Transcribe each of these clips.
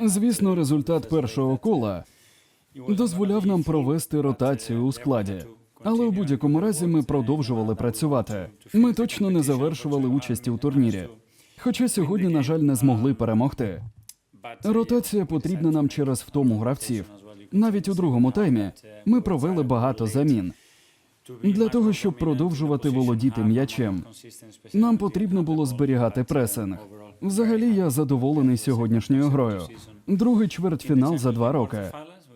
Звісно, результат першого кола дозволяв нам провести ротацію у складі. Але у будь-якому разі ми продовжували працювати. Ми точно не завершували участі у турнірі. Хоча сьогодні, на жаль, не змогли перемогти. Ротація потрібна нам через втому гравців. Навіть у другому таймі ми провели багато замін. Для того, щоб продовжувати володіти м'ячем, нам потрібно було зберігати пресинг. Взагалі, я задоволений сьогоднішньою грою. Другий чвертьфінал за два роки,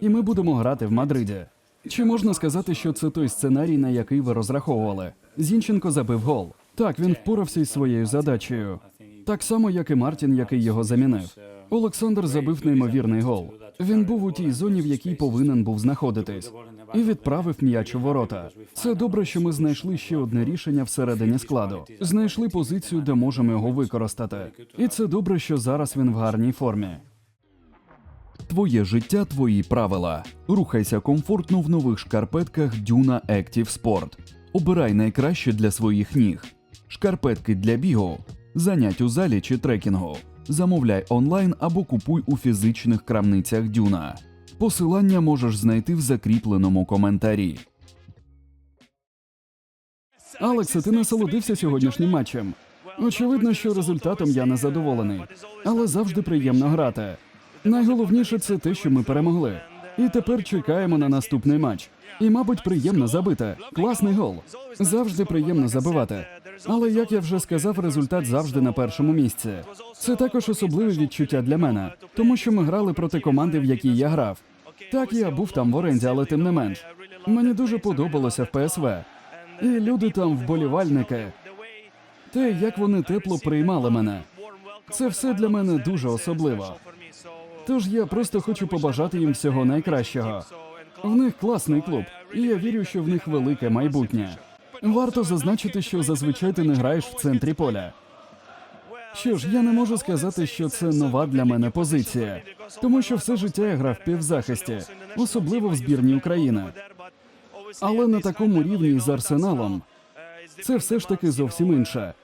і ми будемо грати в Мадриді. Чи можна сказати, що це той сценарій, на який ви розраховували? Зінченко забив гол. Так, він впорався із своєю задачею. Так само, як і Мартін, який його замінив. Олександр забив неймовірний гол. Він був у тій зоні, в якій повинен був знаходитись, і відправив м'яч у ворота. Це добре, що ми знайшли ще одне рішення всередині складу. Знайшли позицію, де можемо його використати. І це добре, що зараз він в гарній формі. Твоє життя, твої правила. Рухайся комфортно в нових шкарпетках Duna Active Sport. Обирай найкраще для своїх ніг. Шкарпетки для бігу, занять у залі чи трекінгу. Замовляй онлайн або купуй у фізичних крамницях Дюна. Посилання можеш знайти в закріпленому коментарі. Алексе, ти насолодився сьогоднішнім матчем. Очевидно, що результатом я не задоволений, але завжди приємно грати. Найголовніше це те, що ми перемогли. І тепер чекаємо на наступний матч. І, мабуть, приємно забити. Класний гол. Завжди приємно забивати. Але як я вже сказав, результат завжди на першому місці. Це також особливе відчуття для мене, тому що ми грали проти команди, в якій я грав. Так, я був там в оренді, але тим не менш. Мені дуже подобалося в ПСВ. І люди там вболівальники. Те, як вони тепло приймали мене. Це все для мене дуже особливо. Тож я просто хочу побажати їм всього найкращого. В них класний клуб, і я вірю, що в них велике майбутнє. Варто зазначити, що зазвичай ти не граєш в центрі поля. Що ж, я не можу сказати, що це нова для мене позиція, тому що все життя я грав півзахисті, особливо в збірній України. Але на такому рівні з арсеналом це все ж таки зовсім інше.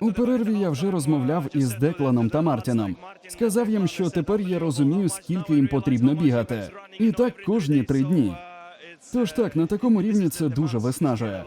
У перерві я вже розмовляв із Декланом та Мартіном. Сказав їм, що тепер я розумію, скільки їм потрібно бігати. І так кожні три дні. Тож так, на такому рівні це дуже виснажує.